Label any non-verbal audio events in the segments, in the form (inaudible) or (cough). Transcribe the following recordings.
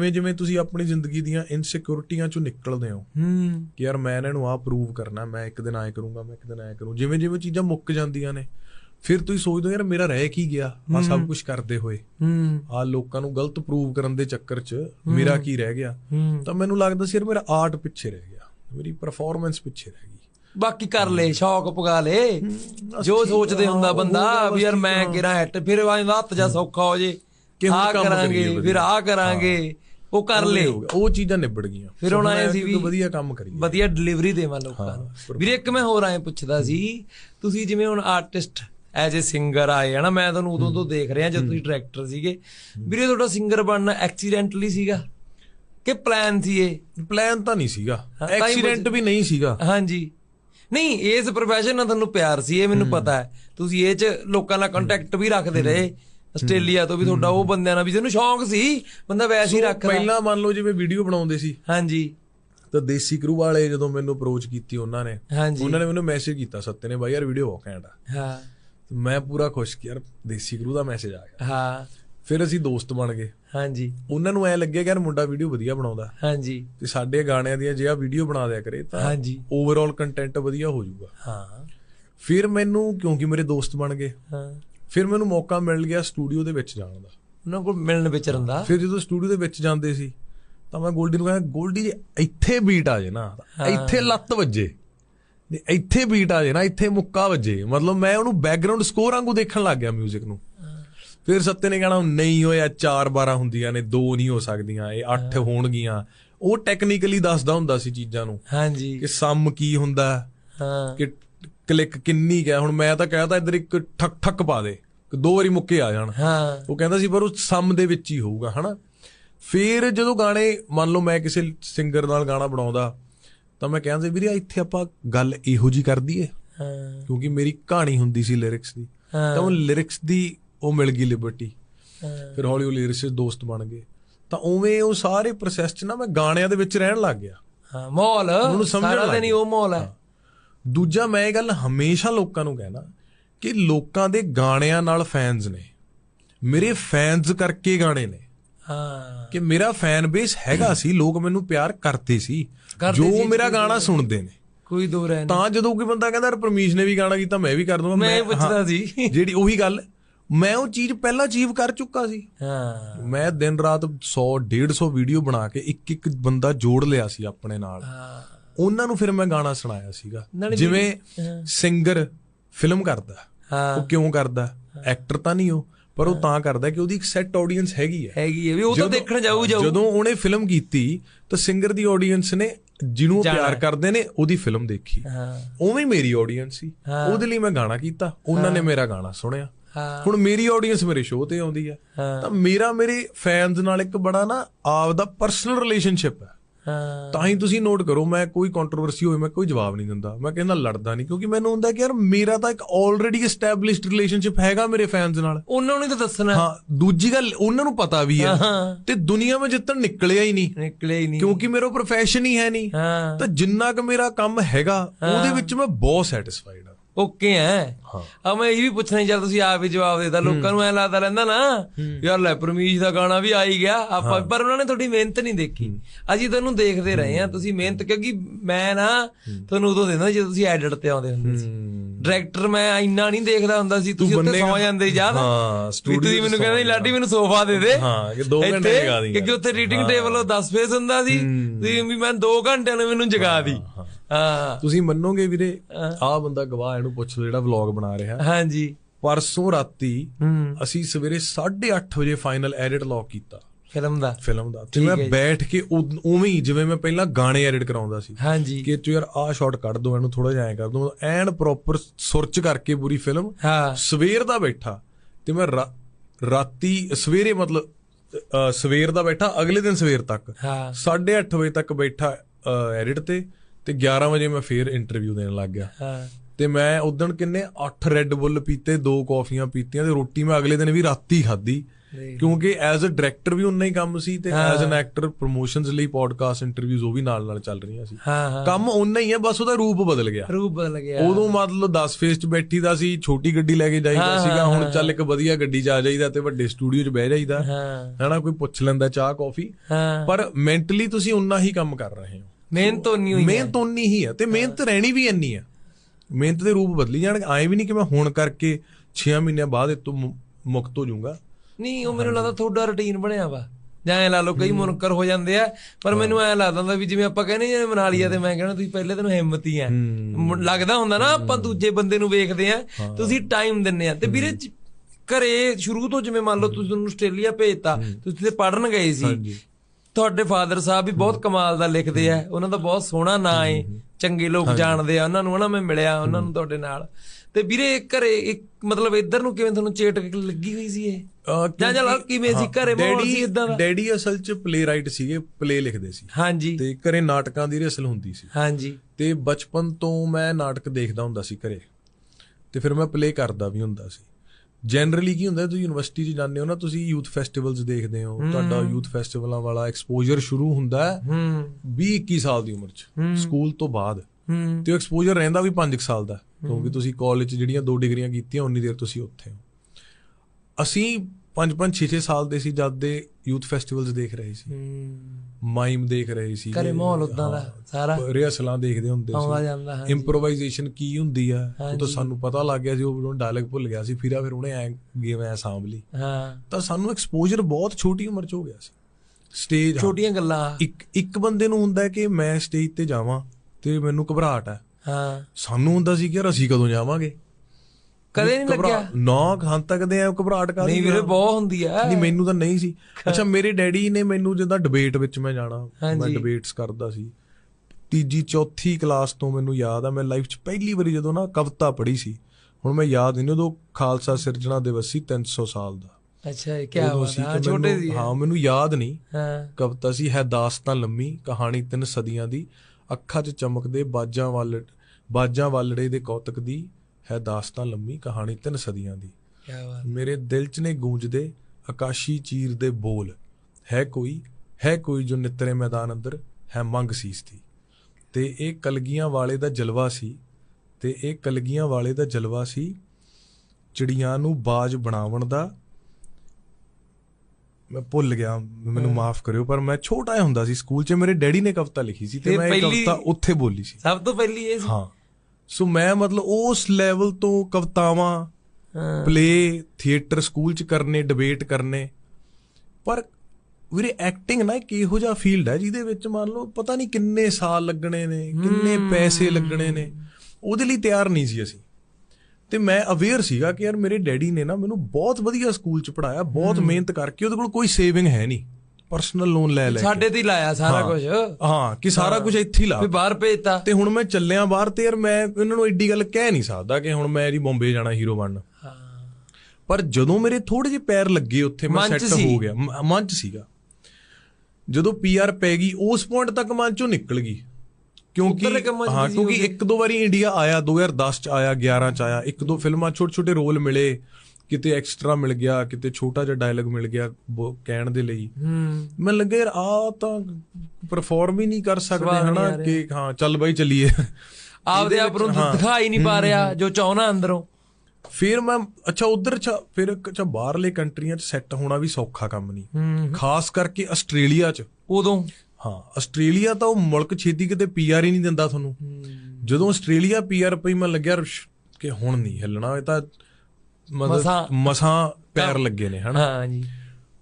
ਜਿਵੇਂ ਜਿਵੇਂ ਤੁਸੀਂ ਆਪਣੀ ਜ਼ਿੰਦਗੀ ਦੀਆਂ ਇਨਸਿਕਿਉਰਿਟੀਆਂ ਚੋਂ ਨਿਕਲਦੇ ਹੋ। ਹੂੰ। ਕਿ ਯਾਰ ਮੈਂ ਇਹਨਾਂ ਨੂੰ ਆਹ ਪ੍ਰੂਵ ਕਰਨਾ ਮੈਂ ਇੱਕ ਦਿਨ ਐ ਕਰੂੰਗਾ ਮੈਂ ਇੱਕ ਦਿਨ ਐ ਕਰੂੰ। ਜਿਵੇਂ ਜਿਵੇਂ ਚੀਜ਼ਾਂ ਮੁੱਕ ਜਾਂਦੀਆਂ ਨੇ ਫਿਰ ਤੁਸੀਂ ਸੋਚਦੇ ਹੋ ਯਾਰ ਮੇਰਾ ਰਹਿ ਕੀ ਗਿਆ? ਆ ਸਭ ਕੁਝ ਕਰਦੇ ਹੋਏ। ਹੂੰ। ਆ ਲੋਕਾਂ ਨੂੰ ਗਲਤ ਪ੍ਰੂਵ ਕਰਨ ਦੇ ਚੱਕਰ 'ਚ ਮੇਰਾ ਕੀ ਰਹਿ ਗਿਆ? ਤਾਂ ਮੈਨੂੰ ਲੱਗਦਾ ਸੀ ਯਾਰ ਮੇਰਾ ਆਰਟ ਪਿੱਛੇ ਰਹਿ ਗਿਆ। ਮੇਰੀ ਪਰਫਾਰਮੈਂਸ ਪਿੱਛੇ ਰਹਿ ਗਈ। ਬਾਕੀ ਕਰ ਲੈ ਸ਼ੌਕ ਪਗਾ ਲੈ। ਜੋ ਸੋਚਦੇ ਹੁੰਦਾ ਬੰਦਾ ਵੀ ਯਾਰ ਮੈਂ ਕਿਹੜਾ ਹੈਟ ਫਿਰ ਆਏ ਹੱਥ ਜਾ ਸੌਖਾ ਹੋ ਜੇ। ਕਿ ਹੁਣ ਆ ਕੰਮ ਕਰਾਂਗੇ ਫਿਰ ਆ ਕਰਾਂਗੇ। ਉਹ ਕਰ ਲੈ ਉਹ ਚੀਜ਼ਾਂ ਨਿਬੜ ਗਈਆਂ। ਫਿਰ ਹੁਣ ਆਏ ਸੀ ਵੀ ਵਧੀਆ ਕੰਮ ਕਰੀਏ। ਵਧੀਆ ਡਿਲੀਵਰੀ ਦੇਵਾਂ ਲੋਕਾਂ ਨੂੰ। ਵੀਰੇ ਇੱਕ ਮੈਂ ਹੋਰ ਆਏ ਪੁੱਛਦਾ ਸੀ ਤੁਸੀਂ ਜਿਵੇਂ ਹੁਣ ਆਰਟਿਸਟ ਐਜ਼ ਅ ਸਿੰਗਰ ਆਏ ਹਨਾ ਮੈਂ ਤੁਹਾਨੂੰ ਉਦੋਂ ਤੋਂ ਦੇਖ ਰਿਹਾ ਜਦ ਤੁਸੀਂ ਡਾਇਰੈਕਟਰ ਸੀਗੇ। ਵੀਰੇ ਤੁਹਾਡਾ ਸਿੰਗਰ ਬਣਨਾ ਐਕਸੀਡੈਂਟਲੀ ਸੀਗਾ? ਕਿ ਪਲਾਨ ਸੀ ਇਹ? ਪਲਾਨ ਤਾਂ ਨਹੀਂ ਸੀਗਾ। ਐਕਸੀਡੈਂਟ ਵੀ ਨਹੀਂ ਸੀਗਾ। ਹਾਂਜੀ। ਨਹੀਂ ਇਸ profession ਨਾਲ ਤੁਹਾਨੂੰ ਪਿਆਰ ਸੀ ਇਹ ਮੈਨੂੰ ਪਤਾ ਹੈ। ਤੁਸੀਂ ਇਹ ਚ ਲੋਕਾਂ ਨਾਲ ਕੰਟੈਕਟ ਵੀ ਰੱਖਦੇ ਰਹੇ। ਆਸਟ੍ਰੇਲੀਆ ਤੋਂ ਵੀ ਤੁਹਾਡਾ ਉਹ ਬੰਦਿਆਂ ਨਾਲ ਵੀ ਤੁਹਾਨੂੰ ਸ਼ੌਂਕ ਸੀ? ਬੰਦਾ ਵੈਸੇ ਹੀ ਰੱਖਦਾ। ਪਹਿਲਾਂ ਮੰਨ ਲਓ ਜਿਵੇਂ ਵੀਡੀਓ ਬਣਾਉਂਦੇ ਸੀ। ਹਾਂਜੀ। ਤਾਂ ਦੇਸੀ ਕਰੂ ਵਾਲੇ ਜਦੋਂ ਮੈਨੂੰ ਅਪਰੋਚ ਕੀਤੀ ਉਹਨਾਂ ਨੇ ਉਹਨਾਂ ਨੇ ਮੈਨੂੰ ਮੈਸੇਜ ਕੀਤਾ ਸੱਤੇ ਨੇ ਬਾਈ ਯਾਰ ਵੀਡੀਓ ਬਹੁਤ ਘੈਂਟ ਆ। ਹਾਂ। ਮੈਂ ਪੂਰਾ ਖੁਸ਼ ਕਿ ਯਾਰ ਦੇਸੀ ਕਰੂ ਦਾ ਮੈਸੇਜ ਆ ਗਿਆ। ਹਾਂ। ਫਿਰ ਅਸੀਂ ਦੋਸਤ ਬਣ ਗਏ। ਹਾਂਜੀ। ਉਹਨਾਂ ਨੂੰ ਐ ਲੱਗਿਆ ਕਿ ਯਾਰ ਮੁੰਡਾ ਵੀਡੀਓ ਵਧੀਆ ਬਣਾਉਂਦਾ। ਹਾਂਜੀ। ਤੇ ਸਾਡੇ ਗਾਣਿਆਂ ਦੀਆਂ ਜੇ ਆ ਵੀਡੀਓ ਬਣਾ ਦਿਆ ਕਰੇ ਤਾਂ ਹਾਂਜੀ। ਓਵਰਆਲ ਕੰਟੈਂਟ ਵਧੀਆ ਹੋ ਜਾਊਗਾ। ਹਾਂ। ਫਿਰ ਮੈਨੂੰ ਕਿਉਂਕਿ ਮੇਰੇ ਦੋਸਤ ਬਣ ਗਏ। ਹਾਂ। ਫਿਰ ਮੈਨੂੰ ਮੌਕਾ ਮਿਲ ਗਿਆ ਸਟੂਡੀਓ ਦੇ ਵਿੱਚ ਜਾਣ ਦਾ। ਉਹਨਾਂ ਕੋਲ ਮਿਲਣ ਵਿਚਰਨ ਦਾ ਫਿਰ ਜਦੋਂ ਸਟੂਡੀਓ ਦੇ ਵਿੱਚ ਜਾਂਦੇ ਸੀ ਤਾਂ ਮੈਂ ਗੋਲਡੀ ਨੂੰ ਕਹਿੰਦਾ ਗੋਲਡੀ ਜੇ ਇੱਥੇ ਬੀਟ ਆ ਜੇ ਨਾ ਇੱਥੇ ਲੱਤ ਵੱਜੇ। ਤੇ ਇੱਥੇ ਬੀਟ ਆ ਜੇ ਨਾ ਇੱਥੇ ਮੁੱਕਾ ਵੱਜੇ। ਮਤਲਬ ਮੈਂ ਉਹਨੂੰ ਬੈਕਗ੍ਰਾਉਂਡ ਸਕੋਰ ਵਾਂਗੂ ਦੇਖਣ ਲੱਗ ਗਿਆ 뮤직 ਨੂੰ। ਫਿਰ ਸੱਤੇ ਨੇ ਕਹਿਣਾ ਨਹੀਂ ਹੋਇਆ 4 12 ਹੁੰਦੀਆਂ ਨੇ ਦੋ ਨਹੀਂ ਹੋ ਸਕਦੀਆਂ ਇਹ 8 ਹੋਣਗੀਆਂ। ਉਹ ਟੈਕਨੀਕਲੀ ਦੱਸਦਾ ਹੁੰਦਾ ਸੀ ਚੀਜ਼ਾਂ ਨੂੰ ਹਾਂਜੀ। ਕਿ ਸਮ ਕੀ ਹੁੰਦਾ ਹਾਂ। ਕਿ ਕਲਿੱਕ ਕਿੰਨੀ ਹੈ? ਹੁਣ ਮੈਂ ਤਾਂ ਕਹਿਤਾ ਇੱਧਰ ਇੱਕ ਠੱਕ ਠੱਕ ਪਾ ਦੇ। ਦੋ ਵਾਰੀ ਮੁੱਕੇ ਆ ਜਾਣ। ਹਾਂ। ਉਹ ਕਹਿੰਦਾ ਸੀ ਪਰ ਉਹ ਸਮ ਦੇ ਵਿੱਚ ਹੀ ਹੋਊਗਾ ਹਨਾ? ਫਿਰ ਜਦੋਂ ਗਾਣੇ ਮੰਨ ਲਓ ਮੈਂ ਕਿਸੇ ਸਿੰਗਰ ਨਾਲ ਗਾਣਾ ਬਣਾਉਂਦਾ ਤਾਂ ਮੈਂ ਕਹਿੰਦਾ ਸੀ ਵੀਰੇ ਇੱਥੇ ਆਪਾਂ ਗੱਲ ਇਹੋ ਜੀ ਕਰ ਦਈਏ। ਹਾਂ। ਕਿਉਂਕਿ ਮੇਰੀ ਕਹਾਣੀ ਹੁੰਦੀ ਸੀ ਲਿਰਿਕਸ ਦੀ। ਤਾਂ ਉਹ ਲਿਰਿਕਸ ਦੀ ਉਹ ਮਿਲ ਗਈ ਲਿਬਰਟੀ। ਫਿਰ ਹੌਲੀ ਹੌਲੀ ਲਿਰਿਕਸ ਦੋਸਤ ਬਣ ਗਏ। ਤਾਂ ਉਵੇਂ ਉਹ ਸਾਰੇ ਪ੍ਰੋਸੈਸ 'ਚ ਨਾ ਮੈਂ ਗਾਣਿਆਂ ਦੇ ਵਿੱਚ ਰਹਿਣ ਲੱਗ ਗਿਆ। ਹਾਂ ਮਾਹੌਲ। ਉਹਨੂੰ ਸਮਝਣ ਸਾਰਾ ਦਿਨ ਹੀ ਉਹ ਮਾਹੌਲ ਹੈ। ਦੂਜਾ ਮੈਂ ਇਹ ਗੱਲ ਹਮੇਸ਼ਾ ਲੋਕਾਂ ਨੂੰ ਕਹਿਣਾ ਕਿ ਲੋਕਾਂ ਦੇ ਗਾਣਿਆਂ ਨਾਲ ਫੈਨਸ ਨੇ। ਮੇਰੇ ਫੈਨਸ ਕਰਕੇ ਗਾਣੇ ਨੇ। ਹਾਂ। ਕਿ ਮੇਰਾ ਫੈਨ ਬੇਸ ਹੈਗਾ ਸੀ ਲੋਕ ਮੈਨੂੰ ਪਿਆਰ ਕਰਦੇ ਸੀ। ਜੋ ਮੇਰਾ ਗਾਣਾ ਸੁਣਦੇ ਨੇ। ਕੋਈ ਦੋ ਰਹਿ ਨਹੀਂ। ਤਾਂ ਜਦੋਂ ਕੋਈ ਬੰਦਾ ਕਹਿੰਦਾ ਯਾਰ ਪਰਮੀਸ਼ ਨੇ ਵੀ ਗਾਣਾ ਕੀਤਾ ਮੈਂ ਵੀ ਕਰ ਦੂੰਗਾ। ਮੈਂ ਪੁੱਛਦਾ ਸੀ। ਜਿਹੜੀ ਉਹੀ ਗੱਲ ਮੈਂ ਉਹ ਚੀਜ਼ ਪਹਿਲਾਂ ਅਚੀਵ ਕਰ ਚੁੱਕਾ ਸੀ। ਹਾਂ। ਮੈਂ ਦਿਨ ਰਾਤ 100 150 ਵੀਡੀਓ ਬਣਾ ਕੇ ਇੱਕ ਇੱਕ ਬੰਦਾ ਜੋੜ ਲਿਆ ਸੀ ਆਪਣੇ ਨਾਲ। ਹਾਂ। ਉਹਨਾਂ ਨੂੰ ਫਿਰ ਮੈਂ ਗਾਣਾ ਸੁਣਾਇਆ ਸੀਗਾ। ਜਿਵੇਂ ਸਿੰਗਰ ਫਿਲਮ ਕਰਦਾ। ਉਹ ਕਿਉਂ ਕਰਦਾ? ਐਕਟਰ ਤਾਂ ਨਹੀਂ ਉਹ ਪਰ ਉਹ ਤਾਂ ਕਰਦਾ ਕਿ ਉਹਦੀ ਇੱਕ ਸੈੱਟ ਆਡੀਅנס ਹੈਗੀ ਹੈ ਹੈਗੀ ਹੈ ਵੀ ਉਹ ਤਾਂ ਦੇਖਣ ਜਾਊ ਜਾਊ। ਜਦੋਂ ਉਹਨੇ ਫਿਲਮ ਕੀਤੀ ਤਾਂ ਸਿੰਗਰ ਦੀ ਆਡੀਅנס ਨੇ ਜਿਹਨੂੰ ਪਿਆਰ ਕਰਦੇ ਨੇ ਉਹਦੀ ਫਿਲਮ ਦੇਖੀ। ਉਵੇਂ ਮੇਰੀ ਆਡੀਅנס ਸੀ। ਉਹਦੇ ਲਈ ਮੈਂ ਗਾਣਾ ਕੀਤਾ। ਉਹਨਾਂ ਨੇ ਮੇਰਾ ਗਾਣਾ ਸੁਣਿਆ। ਹੁਣ ਮੇਰੀ ਆਡੀਅנס ਮੇਰੇ ਸ਼ੋਅ ਤੇ ਆਉਂਦੀ ਹੈ। ਤਾਂ ਮੇਰਾ ਮੇਰੇ ਫੈਨਸ ਨਾਲ ਇੱਕ ਬੜਾ ਨਾ ਆਪ ਦਾ ਪਰਸਨਲ ਰਿਲੇਸ਼ਨਸ਼ਿਪ ਹੈ। ਤਾਂ ਹੀ ਤੁਸੀਂ ਨੋਟ ਕਰੋ ਮੈਂ ਕੋਈ ਕੰਟਰੋਵਰਸੀ ਹੋਵੇ ਮੈਂ ਕੋਈ ਜਵਾਬ ਨਹੀਂ ਦਿੰਦਾ। ਮੈਂ ਕਹਿੰਦਾ ਲੜਦਾ ਨਹੀਂ ਕਿਉਂਕਿ ਮੈਨੂੰ ਹੁੰਦਾ ਕਿ ਯਾਰ ਮੇਰਾ ਤਾਂ ਇੱਕ ਆਲਰੇਡੀ ਐਸਟੈਬਲਿਸ਼ਡ ਰਿਲੇਸ਼ਨਸ਼ਿਪ ਹੈਗਾ ਮੇਰੇ ਫੈਨਸ ਨਾਲ। ਉਹਨਾਂ ਨੂੰ ਤਾਂ ਦੱਸਣਾ। ਹਾਂ ਦੂਜੀ ਗੱਲ ਉਹਨਾਂ ਨੂੰ ਪਤਾ ਵੀ ਹੈ ਤੇ ਦੁਨੀਆ ਵਿੱਚ ਜਿੱਤਣ ਨਿਕਲਿਆ ਹੀ ਨਹੀਂ। ਨਿਕਲੇ ਹੀ ਨਹੀਂ। ਕਿਉਂਕਿ ਮੇਰਾ ਪ੍ਰੋਫੈਸ਼ਨ ਹੀ ਹੈ ਨਹੀਂ। ਤਾਂ ਜਿੰਨਾ ਕੁ ਮੇਰਾ ਕੰਮ ਹੈਗਾ ਉਹਦੇ ਵਿੱਚ ਮੈਂ ਬਹੁਤ ਸੈਟੀਸਫਾਈਡ ਓਕੇ ਹੈ। ਆ ਮੈਂ ਇਹ ਵੀ ਪੁੱਛਣਾ ਚੱਲ ਤੁਸੀਂ ਆਪ ਹੀ ਜਵਾਬ ਦੇਤਾ। ਲੋਕਾਂ ਨੂੰ ਐ ਲੱਗਦਾ ਰਹਿੰਦਾ ਨਾ ਯਾਰ ਲੈ ਪਰਮੀਸ਼ ਦਾ ਗਾਣਾ ਵੀ ਆ ਹੀ ਗਿਆ ਆਪਾਂ ਪਰ ਉਹਨਾਂ ਨੇ ਤੁਹਾਡੀ ਮਿਹਨਤ ਨਹੀਂ ਦੇਖੀ। ਅਸੀਂ ਤੁਹਾਨੂੰ ਦੇਖਦੇ ਰਹੇ ਆ ਤੁਸੀਂ ਮਿਹਨਤ ਕਿਉਂਕਿ ਮੈਂ ਨਾ ਤੁਹਾਨੂੰ ਉਦੋਂ ਦੇਖਦਾ ਜਦੋਂ ਤੁਸੀਂ ਐਡਿਟ ਤੇ ਆਉਂਦੇ ਹੁੰਦੇ ਸੀ। ਡਾਇਰੈਕਟਰ ਮੈਂ ਇੰਨਾ ਨਹੀਂ ਦੇਖਦਾ ਹੁੰਦਾ ਸੀ ਤੁਸੀਂ ਬੰਨੇਗਾ। ਸੌ ਜਾਂਦੇ ਯਾਦ ਹਾਂ, studio ਤੁਸੀਂ ਮੈਨੂੰ ਕਹਿੰਦੇ। ਲਾਡੀ ਮੈਨੂੰ ਸੋਫਾ ਦੇ ਦੇ। ਹਾਂ, ਕਿ ਦੋ ਘੰਟੇ ਇੱਥੇ, ਜਗਾ ਦੀ ਕਿਉਂਕਿ ਉੱਥੇ ਰੀਡਿੰਗ ਟੇਬਲ ਉਹ 10 ਫੇਸ ਹੁੰਦਾ ਸੀ। ਤੁਸੀਂ ਵੀ ਮੈਂ 2 ਘੰਟਿਆਂ ਨੂੰ ਮੈਨੂੰ ਜਗਾ ਦੀ। ਤੁਸੀਂ ਮੰਨੋਗੇ ਵੀਰੇ ਆਹ ਬੰਦਾ ਗਵਾਹ ਇਹਨੂੰ ਪੁੱਛ ਲਓ ਜਿਹੜਾ ਵਲੌਗ ਬਣਾ ਰਿਹਾ। ਹਾਂਜੀ। ਪਰਸੋਂ ਰਾਤੀ ਅਸੀਂ ਸਵੇਰੇ 8:30 ਵਜੇ ਫਾਈਨਲ ਐਡਿਟ ਲੌਕ ਕੀਤਾ। ਫਿਲਮ ਦਾ। ਫਿਲਮ ਦਾ। ਤੇ ਮੈਂ ਬੈਠ ਕੇ ਉਵੇਂ ਹੀ ਜਿਵੇਂ ਮੈਂ ਪਹਿਲਾਂ ਗਾਣੇ ਐਡਿਟ ਕਰਾਉਂਦਾ ਸੀ। ਹਾਂਜੀ। ਕਿ ਤੂੰ ਯਾਰ ਆਹ ਸ਼ਾਟ ਕੱਢ ਦੋ ਇਹਨੂੰ ਥੋੜਾ ਜਿਹਾ ਐਂ ਕਰ ਦੋ। ਐਨ ਪ੍ਰੋਪਰ ਸੁਰਚ ਕਰਕੇ ਪੂਰੀ ਫਿਲਮ ਹਾਂ। ਸਵੇਰ ਦਾ ਬੈਠਾ। ਤੇ ਮੈਂ ਰਾਤੀ ਸਵੇਰੇ ਮਤਲਬ ਸਵੇਰ ਦਾ ਬੈਠਾ ਅਗਲੇ ਦਿਨ ਸਵੇਰ ਤੱਕ। ਹਾਂ। 8:30 ਵਜੇ ਤੱਕ ਬੈਠਾ ਐਡਿਟ ਤੇ। ਤੇ 11 ਵਜੇ ਮੈਂ ਫੇਰ ਇੰਟਰਵਿਊ ਦੇਣ ਲੱਗ ਗਿਆ। ਹਾਂ। ਤੇ ਮੈਂ ਉਦਣ ਕਿੰਨੇ 8 ਰੈੱਡ ਬੁੱਲ ਪੀਤੇ ਦੋ ਕੌਫੀਆਂ ਪੀਤੀਆਂ ਤੇ ਰੋਟੀ ਮੈਂ ਅਗਲੇ ਦਿਨ ਵੀ ਰਾਤੀ ਖਾਧੀ। ਕਿਉਂਕਿ ਐਜ਼ ਅ ਡਾਇਰੈਕਟਰ ਵੀ ਉਨਾ ਹੀ ਕੰਮ ਸੀ ਤੇ ਐਜ਼ ਐਨ ਐਕਟਰ ਪ੍ਰੋਮੋਸ਼ਨਸ ਲਈ ਪੋਡਕਾਸਟ ਇੰਟਰਵਿਊਜ਼ ਉਹ ਵੀ ਨਾਲ ਨਾਲ ਚੱਲ ਰਹੀਆਂ ਸੀ। ਕੰਮ ਉਨਾ ਹੀ ਹੈ ਬਸ ਉਹਦਾ ਰੂਪ ਬਦਲ ਗਿਆ। ਰੂਪ ਬਦਲ ਗਿਆ। ਉਦੋਂ ਮਤਲਬ 10 ਫੇਸ 'ਚ ਬੈਠੀ ਦਾ ਸੀ ਛੋਟੀ ਗੱਡੀ ਲੈ ਕੇ ਜਾਈਦਾ ਸੀਗਾ ਹੁਣ ਚੱਲ ਇੱਕ ਵਧੀਆ ਗੱਡੀ 'ਚ ਆ ਜਾਈਦਾ ਤੇ ਵੱਡੇ ਸਟੂਡੀਓ 'ਚ ਬਹਿ ਜਾਈਦਾ। ਹਾਂ। ਹਨਾ ਕੋਈ ਪੁੱਛ ਲੈਂਦਾ ਚਾਹ ਕਾਫੀ ਪਰ ਮੈਂਟਲੀ ਤੁਸੀਂ ਉਨਾ ਹੀ ਕੰਮ ਕਰ ਰਹੇ ਹੋ। ਮਿਹਨਤ ਉਨੀ ਹੋਈ ਮਿਹਨਤ ਉਨੀ ਹੀ ਹੈ ਤੇ ਮਿਹਨਤ ਰਹਿਣੀ ਵੀ ਇੰਨੀ ਹੈ। ਮਿਹਨਤ ਦੇ ਰੂਪ ਬਦਲੀ ਜਾਣਗੇ। ਐ ਵੀ ਨਹੀਂ ਕਿ ਮੈਂ ਹੁਣ ਕਰਕੇ 6 ਮਹੀਨਿਆਂ ਬਾਅਦ ਇਹ ਤੋਂ ਮੁ- ਮੁਕਤ ਹੋ ਜਾਊਂਗਾ। ਨਹੀਂ ਉਹ ਮੈਨੂੰ ਲੱਗਦਾ ਤੁਹਾਡਾ ਰੁਟੀਨ ਬਣਿਆ ਵਾ। ਜਾਂ ਐ ਲਾ ਲਓ ਕਈ ਮੁਨਕਰ ਹੋ ਜਾਂਦੇ ਆ ਪਰ ਮੈਨੂੰ ਐ ਲੱਗਦਾ ਹੁੰਦਾ ਵੀ ਜਿਵੇਂ ਆਪਾਂ ਕਹਿੰਦੇ ਜਿਵੇਂ ਮਨਾਲੀਆ ਤੇ ਮੈਂ ਕਹਿੰਦਾ ਤੁਸੀਂ ਪਹਿਲੇ ਦਿਨ ਹਿੰਮਤ ਹੀ ਆ। ਲੱਗਦਾ ਹੁੰਦਾ ਨਾ ਆਪਾਂ ਦੂਜੇ ਬੰਦੇ ਨੂੰ ਵੇਖਦੇ ਆ ਤੁਸੀਂ ਟਾਈਮ ਦਿੰਨੇ ਆ। ਤੇ ਵੀਰੇ ਘਰੇ ਸ਼ੁਰੂ ਤੋਂ ਜਿਵੇਂ ਮੰਨ ਲਓ ਤੁਸੀਂ ਤੁਹਾਨੂੰ ਆਸਟ੍ਰੇਲੀਆ ਭੇਜਤਾ ਤੁਸੀਂ ਤੇ ਪੜਨ ਗਏ ਸੀ। ਤੁਹਾਡੇ ਫਾਦਰ ਸਾਹਿਬ ਵੀ ਬਹੁਤ ਕਮਾਲ ਦਾ ਲਿਖਦੇ ਆ। ਉਹਨਾਂ ਦਾ ਬਹੁਤ ਸੋਹਣਾ ਨਾਂ ਏ। ਚੰਗੇ ਲੋਕ ਜਾਣਦੇ ਆ। ਉਹਨਾਂ ਨੂੰ ਹਨਾ ਮੈਂ ਮਿਲਿਆ ਉਹਨਾਂ ਨੂੰ ਤੁਹਾਡੇ ਨਾਲ। ਤੇ ਵੀਰੇ ਘਰੇ ਇੱਕ ਮਤਲਬ ਇੱਧਰ ਨੂੰ ਕਿਵੇਂ ਤੁਹਾਨੂੰ ਚੇਟਕ ਲੱਗੀ ਹੋਈ ਸੀ ਇਹ? ਜਾਂ ਜਾਂ ਕਿਵੇਂ ਸੀ? ਘਰੇ ਮਾਹੌਲ ਸੀ ਡੈਡੀ ਇਦਾਂ ਦਾ? ਡੈਡੀ ਅਸਲ 'ਚ ਪਲੇ ਰਾਈਟ ਸੀਗੇ ਪਲੇ ਲਿਖਦੇ ਸੀ। ਹਾਂਜੀ। ਤੇ ਘਰੇ ਨਾਟਕਾਂ ਦੀ ਰਿਹਸਲ ਹੁੰਦੀ ਸੀ। ਹਾਂਜੀ। ਤੇ ਬਚਪਨ ਤੋਂ ਮੈਂ ਨਾਟਕ ਦੇਖਦਾ ਹੁੰਦਾ ਸੀ ਘਰੇ। ਤੇ ਫਿਰ ਮੈਂ ਪਲੇ ਕਰਦਾ ਵੀ ਹੁੰਦਾ ਸੀ। ਜਨਰਲੀ ਕੀ ਹੁੰਦਾ ਤੁਸੀਂ ਯੂਨੀਵਰਸਿਟੀ 'ਚ ਜਾਂਦੇ ਹੋ ਨਾ ਤੁਸੀਂ ਯੂਥ ਫੈਸਟੀਵਲਸ ਦੇਖਦੇ ਹੋ। ਤੁਹਾਡਾ ਯੂਥ ਫੈਸਟੀਵਲਾਂ ਵਾਲਾ ਐਕਸਪੋਜ਼ਰ ਸ਼ੁਰੂ ਹੁੰਦਾ ਹੈ ਹੂੰ। 20 21 ਸਾਲ ਦੀ ਉਮਰ 'ਚ ਸਕੂਲ ਤੋਂ ਬਾਅਦ। ਤੇ ਐਕਸਪੋਜ਼ਰ ਰਹਿੰਦਾ ਵੀ 5 ਸਾਲ ਦਾ ਕਿਉਂਕਿ ਤੁਸੀਂ ਕਾਲਜ 'ਚ ਜਿਹੜੀਆਂ ਦੋ ਡਿਗਰੀਆਂ ਕੀਤੀਆਂ ਉਨੀ ਦੇਰ ਤੁਸੀਂ ਉੱਥੇ ਹੋ। ਅਸੀਂ 5 5 6 6 ਸਾਲ ਦੇ ਸੀ ਜਦ ਦੇ ਯੂਥ ਫੈਸਟੀਵਲਸ ਦੇਖ ਰਹੇ ਸੀ। ਮਾਈਮ ਦੇਖ ਰਹੇ ਸੀ। ਘਰੇ ਮਾਹੌਲ ਉਦਾਂ ਦਾ ਸਾਰਾ। ਰਿਹਸਲਾਂ ਦੇਖਦੇ ਹੁੰਦੇ ਆਉਂਦਾ ਸੀ। ਜਾਂਦਾ ਹਾਂ ਇੰਪਰੋਵਾਈਜ਼ੇਸ਼ਨ ਕੀ ਹੁੰਦੀ ਆ ਉਹ ਤਾਂ ਸਾਨੂੰ ਪਤਾ ਲੱਗ ਗਿਆ ਸੀ ਉਹ ਡਾਇਲੌਗ ਭੁੱਲ ਗਿਆ ਸੀ ਫਿਰ ਆ ਫਿਰ ਉਹਨੇ ਐ ਗੇਮ ਐ ਸਾਂਭ ਲਈ। ਹਾਂ। ਤਾਂ ਸਾਨੂੰ ਐਕਸਪੋਜ਼ਰ ਬਹੁਤ ਛੋਟੀ ਉਮਰ 'ਚ ਹੋ ਗਿਆ ਸੀ। ਸਟੇਜ ਛੋਟੀਆਂ ਗੱਲਾਂ। ਇੱਕ ਇੱਕ ਬੰਦੇ ਨੂੰ ਹੁੰਦਾ ਕਿ ਮੈਂ ਸਟੇਜ ਤੇ ਜਾਵਾਂ ਤੇ ਮੈਨੂੰ ਘਬਰਾਹਟ ਹੈ ਹਾਂ। ਸਾਨੂੰ ਹੁੰਦਾ ਸੀ ਕਿ ਯਾਰ ਅਸੀਂ ਕਦੋਂ ਜਾਵਾਂਗੇ? ਕਦੇ ਨਹੀਂ ਲੱਗਿਆ? ਨਾ ਖਾਂ ਤੱਕਦੇ ਆ ਘਬਰਾਹਟ ਕਾਹਦੀ ਨਹੀਂ ਵੀਰੇ? ਬਹੁਤ ਹੁੰਦੀ ਆ। ਨਹੀਂ ਮੈਨੂੰ ਤਾਂ ਨਹੀਂ ਸੀ। ਅੱਛਾ ਮੇਰੇ ਡੈਡੀ ਨੇ ਮੈਨੂੰ ਜਿੱਦਾਂ ਡਿਬੇਟ ਵਿੱਚ ਮੈਂ ਜਾਣਾ ਮੈਂ। ਡਿਬੇਟਸ ਕਰਦਾ ਸੀ। ਤੀਜੀ ਚੌਥੀ ਕਲਾਸ ਤੋਂ ਮੈਨੂੰ ਯਾਦ ਆ ਮੈਂ ਲਾਈਫ 'ਚ ਪਹਿਲੀ ਵਾਰੀ ਜਦੋਂ ਨਾ ਕਵਿਤਾ ਪੜ੍ਹੀ ਸੀ ਹੁਣ ਮੈਂ ਯਾਦ ਨਹੀਂ ਉਦੋਂ ਖਾਲਸਾ ਸਿਰਜਣਾ ਦਿਵਸ ਸੀ 300 ਸਾਲ ਦਾ। ਅੱਛਾ ਇਹ ਕੀ ਬਾਤ ਤੇ ਛੋਟੇ ਸੀ। ਹਾਂ ਮੈਨੂੰ ਯਾਦ ਨਹੀਂ ਹਾਂ। ਕਵਿਤਾ ਸੀ ਹੈ ਦਾਸਤਾਂ ਲੰਮੀ ਕਹਾਣੀ ਤਿੰਨ ਸਦੀਆਂ ਦੀ ਅੱਖਾਂ 'ਚ ਚਮਕਦੇ ਬਾਜਾਂ ਵੱਲ ਬਾਜਾਂ ਵਾਲੜੇ ਦੇ ਕੌਤਕ ਦੀ ਹੈ ਦਾਸਤਾਂ ਲੰਮੀ ਕਹਾਣੀ ਤਿੰਨ ਸਦੀਆਂ ਦੀ। ਕੀ ਬਾਤ। ਮੇਰੇ ਦਿਲ 'ਚ ਨੇ ਗੂੰਜਦੇ ਆਕਾਸ਼ੀ ਚੀਰ ਦੇ ਬੋਲ। ਹੈ ਕੋਈ ਹੈ ਕੋਈ ਜੋ ਨਿਤਰੇ ਮੈਦਾਨ ਅੰਦਰ ਹੈ ਮੰਗ ਸੀਸ ਦੀ। ਤੇ ਇਹ ਕਲਗੀਆਂ ਵਾਲੇ ਦਾ ਜਲਵਾ ਸੀ ਤੇ ਇਹ ਕਲਗੀਆਂ ਵਾਲੇ ਦਾ ਜਲਵਾ ਸੀ ਚਿੜੀਆਂ ਨੂੰ ਬਾਜ ਬਣਾਉਣ ਦਾ। ਮੈਂ ਭੁੱਲ ਗਿਆ ਮੈਨੂੰ ਮਾਫ ਕਰਿਓ ਪਰ ਮੈਂ ਛੋਟਾ ਜਿਹਾ ਹੁੰਦਾ ਸੀ ਸਕੂਲ 'ਚ ਮੇਰੇ ਡੈਡੀ ਨੇ ਕਵਿਤਾ ਲਿਖੀ ਸੀ ਤੇ ਮੈਂ ਇਹ ਕਵਿਤਾ ਉੱਥੇ ਬੋਲੀ ਸੀ। ਸਭ ਤੋਂ ਪਹਿਲੀ ਇਹ ਸੀ? ਹਾਂ। ਸੋ ਮੈਂ ਮਤਲਬ ਉਸ ਲੈਵਲ ਤੋਂ ਕਵਿਤਾਵਾਂ ਪਲੇ ਥੀਏਟਰ ਸਕੂਲ ਚ ਕਰਨੇ ਡਿਬੇਟ ਕਰਨੇ। ਪਰ ਵੀਰੇ ਐਕਟਿੰਗ ਨਾ ਇੱਕ ਇਹੋ ਜਿਹਾ ਫੀਲਡ ਹੈ ਜਿਹਦੇ ਵਿੱਚ ਮੰਨ ਲਓ ਪਤਾ ਨਹੀਂ ਕਿੰਨੇ ਸਾਲ ਲੱਗਣੇ ਨੇ ਕਿੰਨੇ ਪੈਸੇ ਲੱਗਣੇ ਨੇ। ਉਹਦੇ ਲਈ ਤਿਆਰ ਨਹੀਂ ਸੀ ਅਸੀਂ। ਤੇ ਮੈਂ ਅਵੇਅਰ ਸੀਗਾ ਕਿ ਯਾਰ ਮੇਰੇ ਡੈਡੀ ਨੇ ਨਾ ਮੈਨੂੰ ਬਹੁਤ ਵਧੀਆ ਸਕੂਲ ਚ ਪੜਾਇਆ ਬਹੁਤ ਮਿਹਨਤ ਕਰਕੇ ਉਹਦੇ ਕੋਲ ਕੋਈ ਸੇਵਿੰਗ ਹੈ ਨਹੀਂ। ਪਰਸਨਲ ਲੋਨ ਲੈ ਲੈ। ਸਾਡੇ ਤੇ ਹੀ ਲਾਇਆ ਸਾਰਾ ਕੁਝ ਹਾਂ ਕਿ ਸਾਰਾ ਕੁਝ ਇੱਥੇ ਹੀ ਲਾ। ਫਿਰ ਬਾਹਰ ਭੇਜਤਾ। ਤੇ ਹੁਣ ਮੈਂ ਚੱਲਿਆ ਬਾਹਰ ਤੇ ਯਾਰ ਮੈਂ ਇਹਨਾਂ ਨੂੰ ਐਡੀ ਗੱਲ ਕਹਿ ਨਹੀਂ ਸਕਦਾ ਕਿ ਹੁਣ ਮੈਂ ਜੀ ਬੰਬੇ ਜਾਣਾ ਹੀਰੋ ਬਣਨ। ਹਾਂ। ਪਰ ਜਦੋਂ ਮੇਰੇ ਥੋੜੇ ਜਿਹੇ ਪੈਰ ਲੱਗੇ ਉੱਥੇ ਮੈਂ ਸੈੱਟ। ਹੋ ਗਿਆ। ਮਨ ਚ ਸੀਗਾ। ਜਦੋਂ ਪੀਆਰ ਪੈ ਗਈ ਉਸ ਪੁਆਇੰਟ ਤੱਕ ਮਨ ਚੋਂ ਨਿਕਲ ਗਈ। ਕਿਉਂਕਿ ਹਾਂ ਕਿਉਂਕਿ। ਇੱਕ ਦੋ ਵਾਰੀ ਇੰਡੀਆ ਆਇਆ 2010 ਚ ਆਇਆ 11 ਚ ਆਇਆ ਇੱਕ ਦੋ ਫਿਲਮਾਂ ਛੋਟੇ ਛੋਟੇ ਰੋਲ ਮਿਲੇ। ਕਿਤੇ ਐਕਸਟਰਾ ਮਿਲ ਗਿਆ ਕਿਤੇ ਛੋਟਾ ਜਿਹਾ ਡਾਇਲੌਗ ਮਿਲ ਗਿਆ ਕਹਿਣ ਦੇ ਲਈ। ਮੈਨੂੰ ਲੱਗਾ ਯਾਰ ਆ ਤਾਂ ਪਰਫਾਰਮ ਹੀ ਨਹੀਂ ਕਰ ਸਕਦੇ ਹਨਾ। ਕਿ ਹਾਂ ਚੱਲ ਬਾਈ ਚੱਲੀਏ। ਆਪਦੇ ਆਪ ਨੂੰ ਦਿਖਾ ਹੀ। ਨਹੀਂ ਪਾ ਰਿਹਾ ਜੋ ਚਾਹਣਾ ਅੰਦਰੋਂ। ਫਿਰ ਮੈਂ ਅੱਛਾ ਉਧਰ ਫਿਰ ਅੱਛਾ ਬਾਹਰਲੇ ਕੰਟਰੀਆਂ 'ਚ ਸੈੱਟ ਹੋਣਾ ਵੀ ਸੌਖਾ ਕੰਮ ਨਹੀਂ। ਖਾਸ ਕਰਕੇ ਆਸਟ੍ਰੇਲੀਆ 'ਚ। ਉਦੋਂ? ਹਾਂ ਆਸਟ੍ਰੇਲੀਆ ਤਾਂ ਉਹ ਮੁਲਕ ਛੇਤੀ ਕਿਤੇ ਪੀਆਰ ਹੀ ਨਹੀਂ ਦਿੰਦਾ ਤੁਹਾਨੂੰ। ਜਦੋਂ ਆਸਟ੍ਰੇਲੀਆ ਪੀਆਰ ਪਈ ਮੈਂ ਲੱਗਿਆ ਕਿ ਹੁਣ ਨਹੀਂ ਹਿੱਲਣਾ ਇਹ ਤਾਂ ਮਤਲਬ ਮਸਾਂ ਪੈਰ ਲੱਗੇ ਨੇ ਹਨਾ? ਹਾਂ ਜੀ।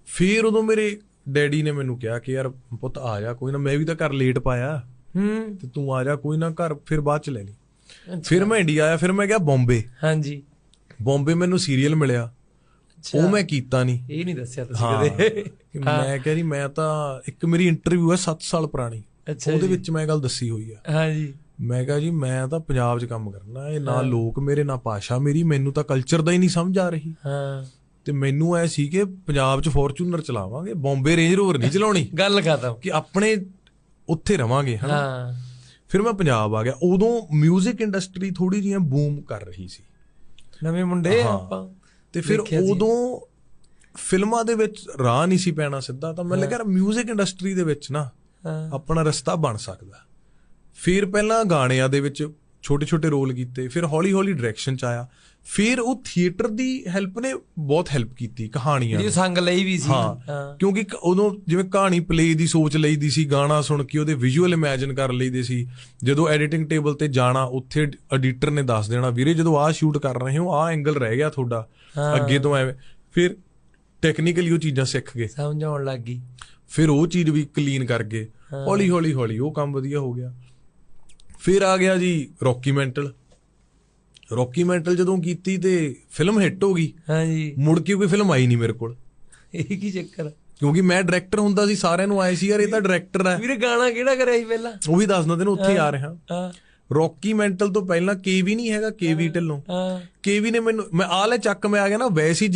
ਫਿਰ ਉਦੋਂ ਮੇਰੇ ਡੈਡੀ ਨੇ ਮੈਨੂੰ ਕਿਹਾ ਕਿ ਯਾਰ ਪੁੱਤ ਆ ਜਾ ਕੋਈ ਨਾ ਮੈਂ ਵੀ ਤਾਂ ਘਰ ਲੇਟ ਪਾਇਆ। ਹੂੰ। ਤੇ ਤੂੰ ਆ ਜਾ ਕੋਈ ਨਾ ਘਰ ਫਿਰ ਬਾਅਦ ਚ ਲੈ ਲਈ। ਫਿਰ ਮੈਂ ਇੰਡੀਆ ਆਇਆ ਫਿਰ ਮੈਂ ਗਿਆ ਬੰਬੇ। ਹਾਂਜੀ ਬੰਬੇ ਮੈਨੂੰ ਸੀਰੀਅਲ ਮਿਲਿਆ। ਉਹ ਮੈਂ ਕੀਤਾ ਨਹੀਂ ਇਹ ਨਹੀਂ ਦੱਸਿਆ ਤੁਸੀਂ ਕਦੇ। ਮੈਂ ਕਿਹਾ ਜੀ ਮੈਂ ਤਾਂ ਇੱਕ ਮੇਰੀ ਇੰਟਰਵਿਊ ਹੈ 7 ਸਾਲ ਪੁਰਾਣੀ। ਉਹਦੇ ਵਿੱਚ ਮੈਂ ਗੱਲ ਦੱਸੀ ਹੋਈ ਆ। ਹਾਂਜੀ ਮੈਂ ਕਿਹਾ ਜੀ ਮੈਂ ਤਾਂ ਪੰਜਾਬ 'ਚ ਕੰਮ ਕਰਨਾ ਇਹ ਨਾ ਲੋਕ ਮੇਰੇ ਨਾ ਭਾਸ਼ਾ ਮੇਰੀ ਮੈਨੂੰ ਤਾਂ ਕਲਚਰ ਦਾ ਹੀ ਨਹੀਂ ਸਮਝ ਆ ਰਹੀ ਹਾਂ ਤੇ ਮੈਨੂੰ ਐ ਸੀ ਕਿ ਪੰਜਾਬ 'ਚ ਫੋਰਚੂਨਰ ਚਲਾਵਾਂਗੇ ਬੰਬੇ ਰੇਂਜ ਰੋਵਰ ਨਹੀਂ ਚਲਾਉਣੀ (laughs) ਗੱਲ ਖਤਮ ਕਿ ਆਪਣੇ ਉੱਥੇ ਰਵਾਂਗੇ ਹਨਾ ਹਾਂ ਫਿਰ ਮੈਂ ਪੰਜਾਬ ਆ ਗਿਆ ਉਦੋਂ 뮤직 ਇੰਡਸਟਰੀ ਥੋੜੀ ਜਿਹੀ ਬੂਮ ਕਰ ਰਹੀ ਸੀ ਨਵੇਂ ਮੁੰਡੇ ਹਾਂ। ਆਪਾਂ ਤੇ ਫਿਰ ਦੇਖਿਆ ਸੀ। ਉਦੋਂ ਫਿਲਮਾਂ ਦੇ ਵਿੱਚ ਰਾਹ ਨਹੀਂ ਸੀ ਪੈਣਾ ਸਿੱਧਾ ਤਾਂ ਮੈਨੂੰ ਲੱਗਿਆ 뮤직 ਇੰਡਸਟਰੀ ਦੇ ਵਿੱਚ ਨਾ ਹਾਂ ਆਪਣਾ ਰਸਤਾ ਬਣ ਸਕਦਾ ਫਿਰ ਪਹਿਲਾਂ ਗਾਣਿਆਂ ਦੇ ਵਿੱਚ ਛੋਟੇ ਛੋਟੇ ਰੋਲ ਕੀਤੇ ਫਿਰ ਹੌਲੀ ਹੌਲੀ ਡਾਇਰੈਕਸ਼ਨ ਚ ਆਇਆ ਫਿਰ ਉਹ ਥੀਏਟਰ ਦੀ ਹੈਲਪ ਨੇ ਬਹੁਤ ਹੈਲਪ ਕੀਤੀ ਕਹਾਣੀਆਂ ਜਿਹੜੀ ਸੰਗ ਲਈ ਵੀ ਸੀ। ਹਾਂ ਕਿਉਂਕਿ ਉਦੋਂ ਜਿਵੇਂ ਕਹਾਣੀ ਪਲੇ ਦੀ ਸੋਚ ਲਈਦੀ ਸੀ ਗਾਣਾ ਸੁਣ ਕੇ ਉਹਦੇ ਵਿਜ਼ੂਅਲ ਇਮੇਜਿਨ ਕਰ ਲਈਦੇ ਸੀ ਜਦੋਂ ਐਡੀਟਿੰਗ ਟੇਬਲ ਤੇ ਜਾਣਾ ਉੱਥੇ ਐਡੀਟਰ ਨੇ ਦੱਸ ਦੇਣਾ ਵੀਰੇ ਜਦੋਂ ਆਹ ਸ਼ੂਟ ਕਰ ਰਹੇ ਹੋ ਆਹ ਐਂਗਲ ਰਹਿ ਗਿਆ ਤੁਹਾਡਾ ਅੱਗੇ ਤੋਂ ਐਵੇਂ। ਫਿਰ ਟੈਕਨੀਕਲੀ ਉਹ ਚੀਜ਼ਾਂ ਸਿੱਖ ਗਏ। ਸਮਝ ਆਉਣ ਲੱਗ ਗਈ। ਫਿਰ ਉਹ ਚੀਜ਼ ਵੀ ਕਲੀਨ ਕਰ ਗਏ। ਹੌਲੀ ਹੌਲੀ ਹੌਲੀ ਉਹ ਕੰਮ ਵਧੀਆ ਹੋ ਗਿਆ। ਫਿਰ ਆ ਗਿਆ ਜੀ ਰੌਕੀ ਮੈਂਟਲ। ਰੌਕੀ ਮੈਂਟਲ ਜਦੋਂ ਕੀਤੀ ਤੇ ਫਿਲਮ ਹਿੱਟ ਹੋ ਗਈ। ਹਾਂਜੀ। ਮੁੜ ਕੇ ਕੋਈ ਫਿਲਮ ਆਈ ਨਹੀਂ ਮੇਰੇ ਕੋਲ। ਇਹ ਕੀ ਚੱਕਰ ਕਿਉਂਕਿ ਮੈਂ ਡਾਇਰੈਕਟਰ ਹੁੰਦਾ ਸੀ ਸਾਰਿਆਂ ਨੂੰ ਆਏ ਸੀ ਯਾਰ ਇਹ ਤਾਂ ਡਾਇਰੈਕਟਰ ਹੈ ਵੀਰੇ ਗਾਣਾ ਕਿਹੜਾ ਕਰਿਆ ਸੀ ਪਹਿਲਾਂ? ਉਹ ਵੀ ਦੱਸ ਦਿੰਦੇ ਨੇ ਉੱਥੇ ਆ ਰਿਹਾ। ਹਾਂ ਰੌਕੀ ਮੈਂਟਲ ਤੋਂ ਪਹਿਲਾਂ ਕੇਵੀ ਨਹੀਂ ਹੈਗਾ ਕੇਵੀ ਢਿੱਲੋਂ। ਹਾਂ। ਕੇਵੀ ਨੇ ਮੈਨੂੰ ਮੈਂ ਆਲੇ ਚੱਕ ਮੈਂ ਆ ਗਿਆ ਨਾ ਵੈਸੇ